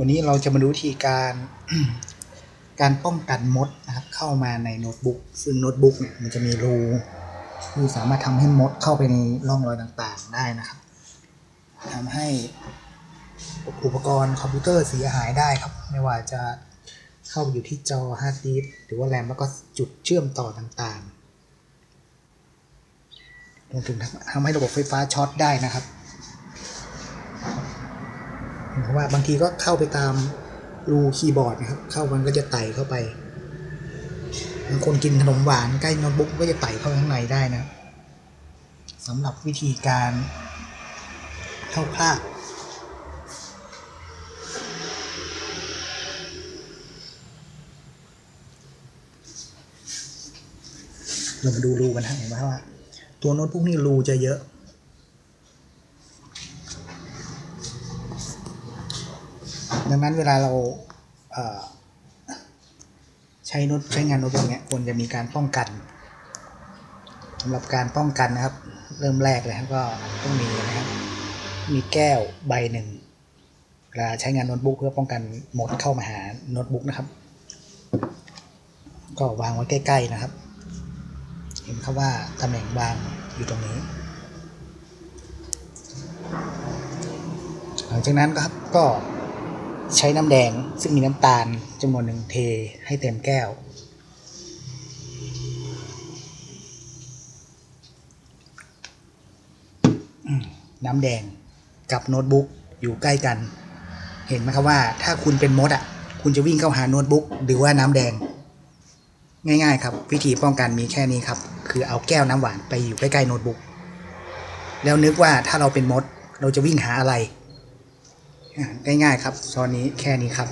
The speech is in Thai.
วันนี้เราจะมาดูวิธีการการป้องกันมดนะครับเข้ามาในโน้ตบุ๊กซึ่งโน้ตบุ๊กเนี่ยมันจะมีรูที่สามารถทำให้มดเข้าไปในร่องรอยต่างๆได้นะครับทำให้อุปกรณ์คอมพิวเตอร์เสียหายได้ครับ ไม่ว่าจะเข้าอยู่ที่จอฮาร์ดดิสก์หรือว่าแรมแล้วก็จุดเชื่อมต่อต่างๆรวมถึงทำให้ระบบไฟฟ้าช็อตได้นะครับ เพราะว่าบางทีก็เข้าไปตามรูคีย์บอร์ดนะครับ เข้ามันก็จะไต่เข้าไปบางคนกินขนมหวานใกล้โน้ตบุ๊กก็จะไต่เข้าข้างในได้นะสำหรับวิธีการเข้าคลาดเรามาดูรูกันฮะเห็นไหมว่า ตัวโน้ตบุ๊กนี่รูจะเยอะ ดังนั้นเวลาเราเใช้น้ตใช้งานโน้ตบุ๊กเนี้ยควรจะมีการป้องกันสำหรับการป้องกันนะครับ เริ่มแรกเลยก็ต้องมีนะครับมีแก้วใบหนึ่งเวลาใช้งานโน้ตบุ๊กเพื่อป้องกันมดเข้ามาหาโน้ตบุ๊กนะครับ ก็วางไว้ใกล้ ๆนะครับ เห็นครับว่าตำแหน่งวางอยู่ตรงนี้หลังจากนั้นครับก็ ใช้น้ำแดงซึ่งมีน้ำตาลจำนวนหนึ่งเทให้เต็มแก้ว น้ำแดงกับโน้ตบุ๊กอยู่ใกล้กัน เห็นไหมครับว่าถ้าคุณเป็นมดอะ คุณจะวิ่งเข้าหาโน้ตบุ๊กหรือว่าน้ำแดง ง่ายๆครับ วิธีป้องกันมีแค่นี้ครับ คือเอาแก้วน้ำหวานไปอยู่ใกล้ๆโน้ตบุ๊กแล้วนึกว่าถ้าเราเป็นมด เราจะวิ่งหาอะไร ง่ายๆครับตอนนี้แค่นี้ครับ